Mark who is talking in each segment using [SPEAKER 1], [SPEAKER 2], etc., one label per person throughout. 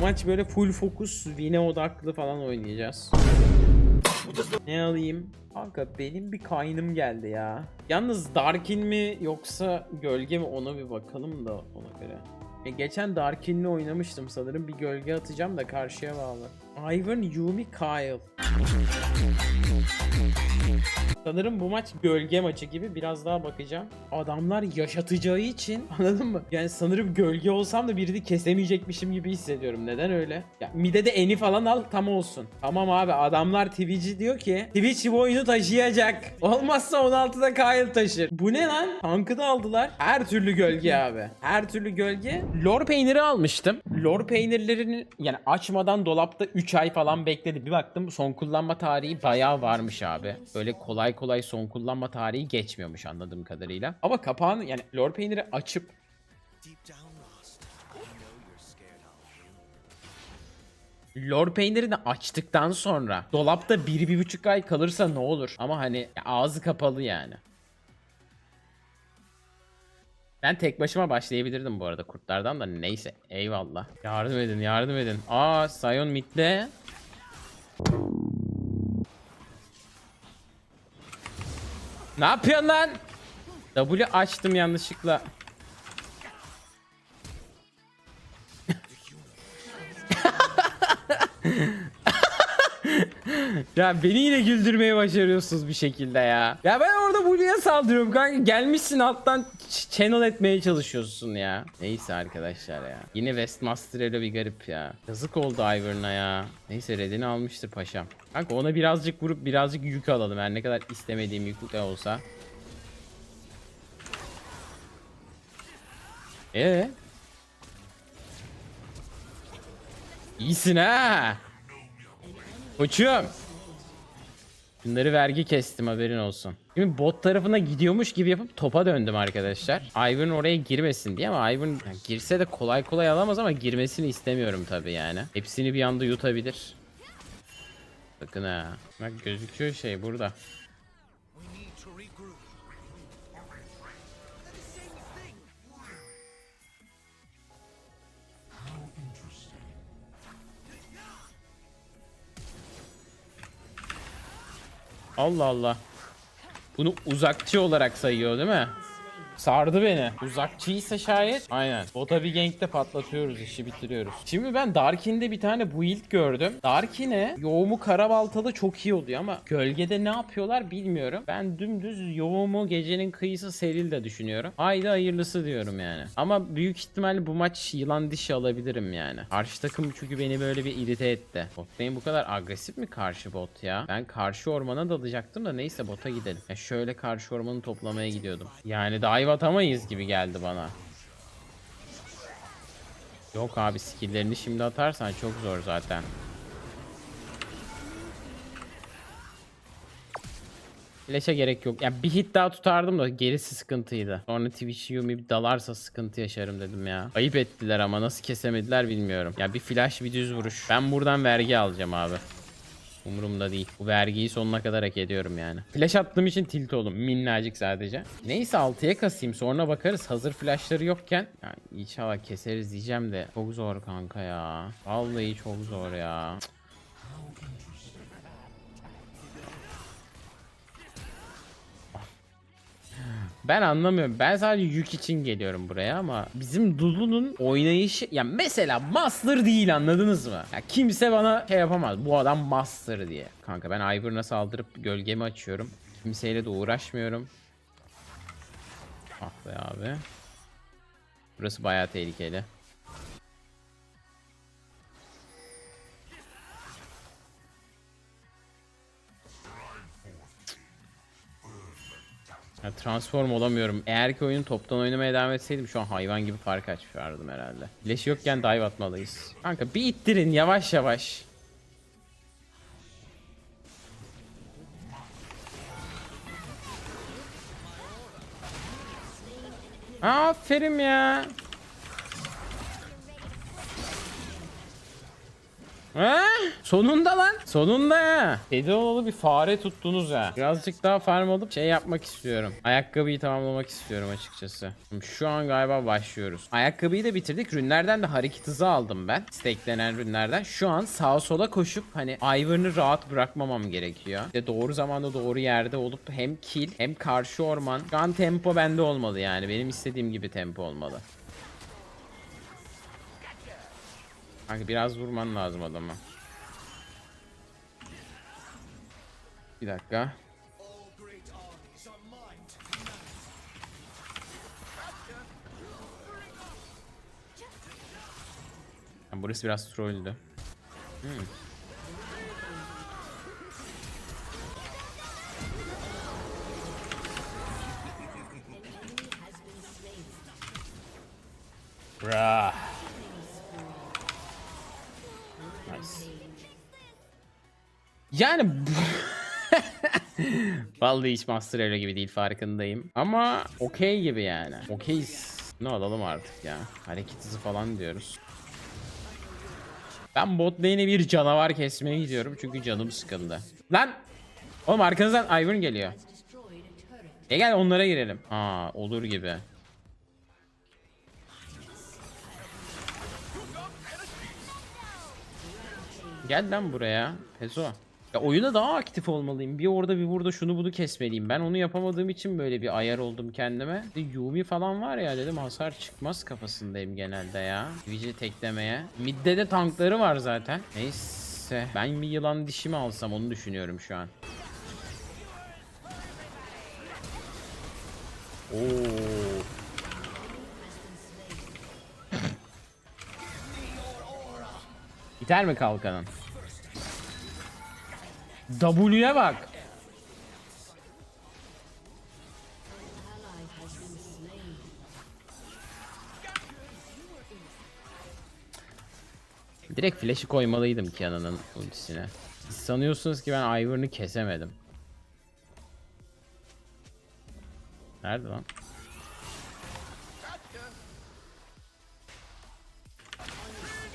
[SPEAKER 1] Maç böyle full fokus, wine odaklı falan oynayacağız. Ne alayım? Kanka benim bir kaynım geldi ya. Yalnız Darkin mi yoksa gölge mi ona bir bakalım da ona göre. E, geçen Darkin'le oynamıştım sanırım. Bir gölge atacağım da karşıya bağlı. Ivan, Yumi, Kyle. Sanırım bu maç gölge maçı gibi biraz daha bakacağım. Adamlar yaşatacağı için anladın mı? Yani sanırım gölge olsam da birini kesemeyecekmişim gibi hissediyorum. Neden öyle? Ya mide de eni falan al tam olsun. Tamam abi adamlar Twitch'i diyor ki Twitch bu oyunu taşıyacak. Olmazsa 16'da Kyle taşır. Bu ne lan? Tankı da aldılar. Her türlü gölge abi. Her türlü gölge. Lor peyniri almıştım. Lor peynirlerini yani açmadan dolapta 3 ay falan bekledi. Bir baktım son kullanma tarihi bayağı varmış abi. Böyle kolay kolay son kullanma tarihi geçmiyormuş anladığım kadarıyla. Ama kapağını yani lor peyniri açıp Lor peynirini açtıktan sonra dolapta bir, bir buçuk ay kalırsa ne olur? Ama hani ağzı kapalı yani. Ben tek başıma başlayabilirdim bu arada kurtlardan da neyse eyvallah. Yardım edin yardım edin. Aa Sion midde. Ne yapıyorsun lan? W açtım yanlışlıkla. Ya beni yine güldürmeye başarıyorsunuz bir şekilde ya. Ya ben orada Blue'ya saldırıyorum kanka. Gelmişsin alttan channel etmeye çalışıyorsun ya. Neyse arkadaşlar ya. Yine Westmaster öyle bir garip ya. Yazık oldu Ivern'a ya. Neyse redini almıştır paşam. Kanka ona birazcık vurup birazcık yük alalım. Her ne kadar istemediğim yük de olsa. Ee? İyisin ha. Koçum. Bunları vergi kestim haberin olsun. Şimdi bot tarafına gidiyormuş gibi yapıp topa döndüm arkadaşlar. Ivan oraya girmesin diye ama Ivan girse de kolay kolay alamaz ama girmesini istemiyorum tabii yani. Hepsini bir anda yutabilir. Bakın ha. Bak gözüküyor şey burada. Allah Allah. Bunu uzakçı olarak sayıyor değil mi? Sardı beni. Uzakçıysa şayet. Aynen. Bota bir gankte patlatıyoruz işi bitiriyoruz. Şimdi ben Darkin'de bir tane build gördüm. Darkin'e yoğumu karabaltalı çok iyi oluyor ama gölgede ne yapıyorlar bilmiyorum. Ben dümdüz yoğumu gecenin kıyısı seril de düşünüyorum. Haydi hayırlısı diyorum yani. Ama büyük ihtimal bu maç yılan dişi alabilirim yani. Karşı takım çünkü beni böyle bir irite etti. Bot lane bu kadar agresif mi karşı bot ya? Ben karşı ormana dalacaktım da neyse bota gidelim. Ya şöyle karşı ormanı toplamaya gidiyordum. Yani dive atamayız gibi geldi bana. Yok abi skill'lerini şimdi atarsan çok zor zaten. Flash'e gerek yok. Ya bir hit daha tutardım da gerisi sıkıntıydı. Sonra Twitch Yumi dalarsa sıkıntı yaşarım dedim ya. Ayıp ettiler ama nasıl kesemediler bilmiyorum. Ya bir flash bir düz vuruş. Ben buradan vergi alacağım abi. Umurumda değil. Bu vergiyi sonuna kadar hak ediyorum yani. Flash attığım için tilt oldum. Minnacık sadece. Neyse 6'ya kasayım sonra bakarız. Hazır flashları yokken. Yani inşallah keseriz diyeceğim de. Çok zor kanka ya. Vallahi çok zor ya. Cık. Ben anlamıyorum. Ben sadece yük için geliyorum buraya ama bizim Lulu'nun oynayışı ya mesela master değil anladınız mı? Ya kimse bana şey yapamaz. Bu adam master diye. Kanka ben Ivern'a saldırıp gölgemi açıyorum. Kimseyle de uğraşmıyorum. Ah be abi. Burası bayağı tehlikeli. Ya transform olamıyorum. Eğer ki oyunu toptan oynamaya devam etseydim şu an hayvan gibi fark açardım herhalde. Flash yokken dive atmalıyız. Kanka bir ittirin yavaş yavaş. Aferin ya. Ha? Sonunda lan. Sonunda ha. Kedi olalı bir fare tuttunuz ha. Birazcık daha farm alıp şey yapmak istiyorum. Ayakkabıyı tamamlamak istiyorum açıkçası. Şu an galiba başlıyoruz. Ayakkabıyı da bitirdik. Rünlerden de hareket hızı aldım ben. Steklenen rünlerden. Şu an sağa sola koşup hani Ivern'ı rahat bırakmamam gerekiyor. İşte doğru zamanda doğru yerde olup hem kill hem karşı orman. Şu an tempo bende olmalı yani. Benim istediğim gibi tempo olmalı. Kanka biraz vurman lazım adama. Bir dakika. Ha, burası biraz trolldü. Hmm. Vallahi hiç Master Hero gibi değil farkındayım. Ama okey gibi yani. Okeyiz. Ne alalım artık ya. Hareket hızı falan diyoruz. Ben bot lane'e bir canavar kesmeye gidiyorum çünkü canım sıkıldı. Lan! Oğlum arkanızdan Ivern geliyor. E gel onlara girelim. Aa olur gibi. Gel lan buraya. Pezo. Ya oyuna daha aktif olmalıyım. Bir orada bir burada şunu bunu kesmeliyim. Ben onu yapamadığım için böyle bir ayar oldum kendime. De Yumi falan var ya dedim hasar çıkmaz kafasındayım genelde ya. Vici teklemeye. Midde de tankları var zaten. Neyse. Ben bir yılan dişi mi alsam onu düşünüyorum şu an. Oo. Biter mi kalkanın? W'ye bak. Direkt flash'ı koymalıydım Kiana'nın ultisine. Sanıyorsunuz ki ben Ivern'ı kesemedim. Nerede lan?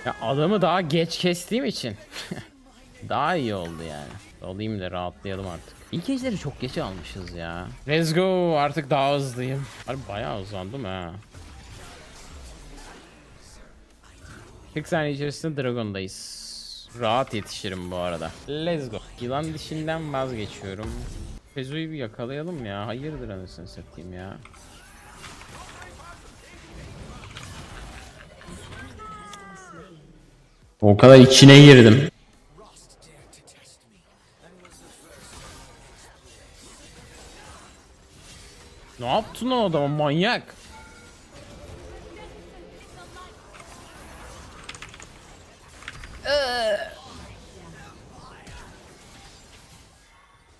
[SPEAKER 1] Ya adamı daha geç kestiğim için daha iyi oldu yani. Alayım da rahatlayalım artık. İlk ejderi çok geç almışız ya. Let's go artık daha hızlıyım. Harbi bayağı hızlandım ha. 40 saniye içerisinde Dragon'dayız. Rahat yetişirim bu arada. Let's go. Yılan dişinden vazgeçiyorum. Pezo'yu bir yakalayalım ya. Hayırdır anasını satayım ya. O kadar içine girdim. Yaptın o adama manyak?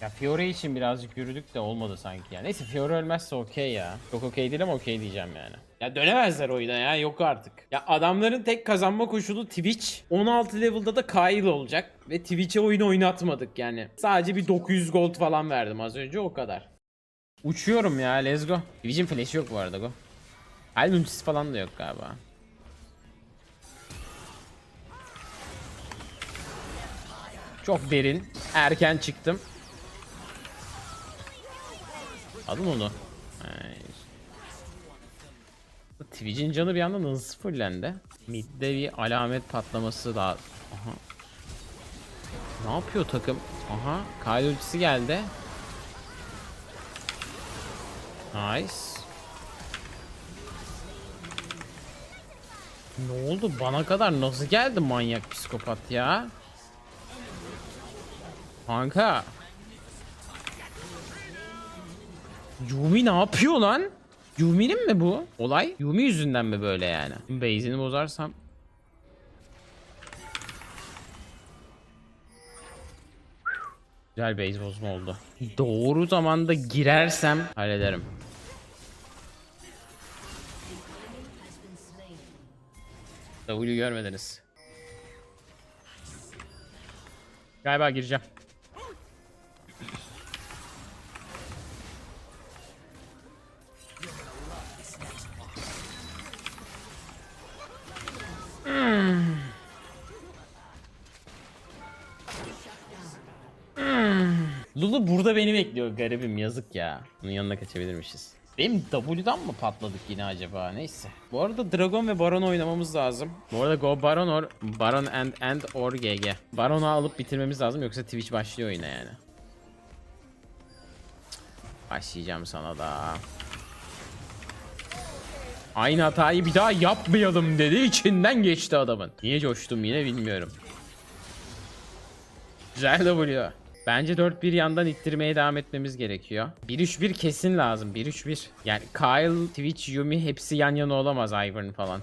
[SPEAKER 1] Ya Fiore için birazcık yürüdük de olmadı sanki ya. Neyse Fiore ölmezse okey ya. Çok okey değil ama okey diyeceğim yani. Ya dönemezler oyuna ya yok artık. Ya adamların tek kazanma koşulu Twitch. 16 level'da da Kyle olacak. Ve Twitch'e oyunu oynatmadık yani. Sadece bir 900 gold falan verdim az önce o kadar. Uçuyorum ya let's go. Twitch'in flash'i yok bu arada go. Ultisi falan da yok galiba. Çok derin. Erken çıktım. Alın onu. Ay. Twitch'in canı bir anda nasıl fullendi? Mid'de bir alamet patlaması daha. Aha. Ne yapıyor takım? Aha. Kyle geldi. Nice. Ne oldu? Bana kadar nasıl geldi manyak psikopat ya? Kanka. Yumi ne yapıyor lan? Yumi'nin mi bu? Olay Yumi yüzünden mi böyle yani? Base'ini bozarsam. Güzel base bozma oldu. Doğru zamanda girersem hallederim. W görmediniz. Galiba gireceğim. Hmm. Hmm. Hmm. Lulu burada beni bekliyor garibim yazık ya. Bunun yanına kaçabilirmişiz. Benim W'dan mı patladık yine acaba? Neyse. Bu arada Dragon ve Baron oynamamız lazım. Bu arada Go Baron or Baron and and or GG. Baron'u alıp bitirmemiz lazım yoksa Twitch başlıyor yine yani. Başlayacağım sana da. Aynı hatayı bir daha yapmayalım dedi. içinden geçti adamın. Niye coştum yine bilmiyorum. Güzel W. Bence 4-1 yandan ittirmeye devam etmemiz gerekiyor. 1-3-1 kesin lazım. 1-3-1. Yani Kyle, Twitch, Yumi hepsi yan yana olamaz Ivern falan.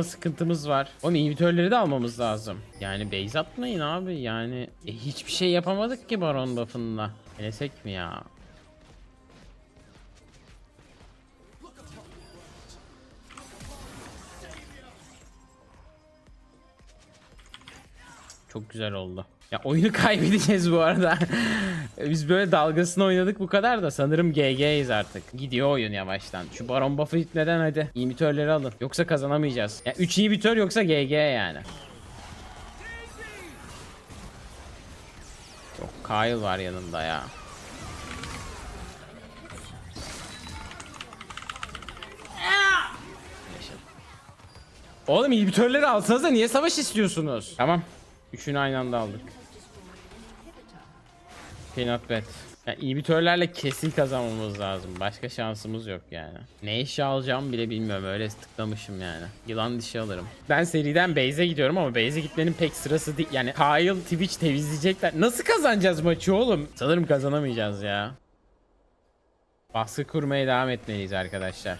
[SPEAKER 1] Bana sıkıntımız var. Oğlum inhibitörleri de almamız lazım. Yani base atmayın abi yani. E, hiçbir şey yapamadık ki Baron buff'ında. Denesek mi ya? Çok güzel oldu. Ya oyunu kaybedeceğiz bu arada. Biz böyle dalgasını oynadık bu kadar da sanırım GG'yiz artık. Gidiyor oyun yavaştan. Şu Baron buff'ı gitmeden hadi. İnhibitörleri alın. Yoksa kazanamayacağız. Ya 3 inhibitör yoksa GG yani. Yok Kyle var yanında ya. Oğlum inhibitörleri alsanıza niye savaş istiyorsunuz? Tamam. Üçünü aynı anda aldık. Peanut bad. Yani inhibitörlerle kesin kazanmamız lazım. Başka şansımız yok yani. Ne eşya alacağımı bile bilmiyorum. Öyle tıklamışım yani. Yılan dişi alırım. Ben seriden base'e gidiyorum ama base'e gitmenin pek sırası değil. Yani Kyle, Twitch temizleyecekler. Nasıl kazanacağız maçı oğlum? Sanırım kazanamayacağız ya. Baskı kurmaya devam etmeliyiz arkadaşlar.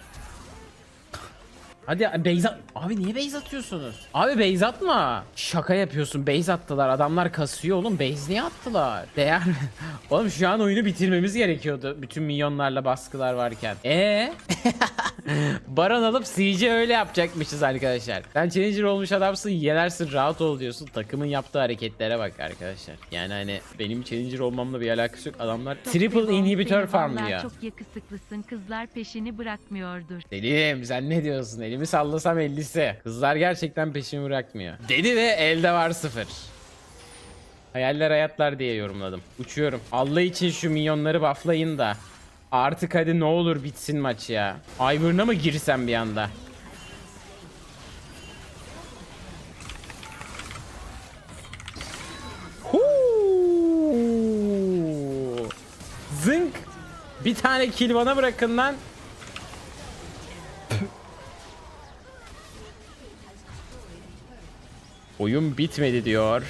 [SPEAKER 1] Hadi base at- Abi niye base atıyorsunuz? Abi base atma. Şaka yapıyorsun. Base attılar. Adamlar kasıyor oğlum. Base niye attılar? Değer mi? Oğlum şu an oyunu bitirmemiz gerekiyordu. Bütün milyonlarla baskılar varken. Ee? Baron alıp Siege öyle yapacakmışız arkadaşlar. Sen challenger olmuş adamsın. Yenersin rahat ol diyorsun. Takımın yaptığı hareketlere bak arkadaşlar. Yani hani benim challenger olmamla bir alakası yok. Adamlar triple inhibitor farmlıyor.
[SPEAKER 2] Çok yakışıklısın. Kızlar peşini bırakmıyordur.
[SPEAKER 1] Dedim sen ne diyorsun? Elimi sallasam 50'si. Kızlar gerçekten peşimi bırakmıyor. Dedi ve elde var sıfır. Hayaller hayatlar diye yorumladım. Uçuyorum. Allah için şu milyonları bufflayın da. Artık hadi ne olur bitsin maç ya. Ivern'a mı girsem bir anda? Huu! Zınk! Bir tane kill bana bırakın lan. Oyun bitmedi diyor.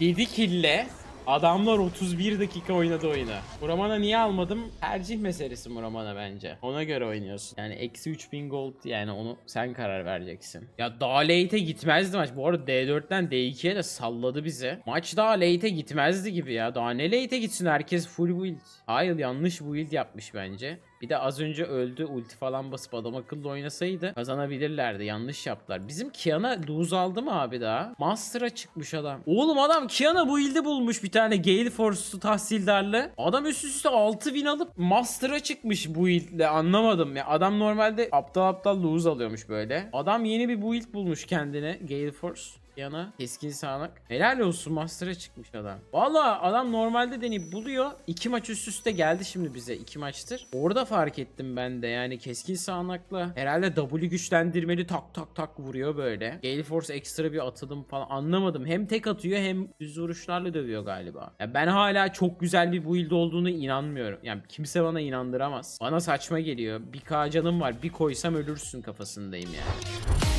[SPEAKER 1] 7 kille adamlar 31 dakika oynadı oyunu. Muramana niye almadım? Tercih meselesi Muramana bence. Ona göre oynuyorsun. Yani eksi 3000 gold yani onu sen karar vereceksin. Ya daha late'e gitmezdi maç. Bu arada D4'ten D2'ye de salladı bizi. Maç daha late'e gitmezdi gibi ya. Daha ne late'e gitsin herkes full build. Hayır yanlış build yapmış bence. Bir de az önce öldü ulti falan basıp adam akıllı oynasaydı kazanabilirlerdi. Yanlış yaptılar. Bizim Kiana lose aldı mı abi daha? Master'a çıkmış adam. Oğlum adam Kiana bu ilde bulmuş bir tane Gale Force'lu tahsildarlı. Adam üst üste 6 win alıp Master'a çıkmış bu ilde anlamadım. Ya adam normalde aptal aptal lose alıyormuş böyle. Adam yeni bir build bulmuş kendine Gale Force yana keskin sağanak. Helal olsun Master'a çıkmış adam. Valla adam normalde deneyip buluyor. İki maç üst üste geldi şimdi bize. iki maçtır. Orada fark ettim ben de. Yani keskin sağanakla herhalde W güçlendirmeli tak tak tak vuruyor böyle. Gale Force ekstra bir atılım falan anlamadım. Hem tek atıyor hem düz vuruşlarla dövüyor galiba. Ya ben hala çok güzel bir build olduğunu inanmıyorum. Yani kimse bana inandıramaz. Bana saçma geliyor. Bir K canım var. Bir koysam ölürsün kafasındayım yani.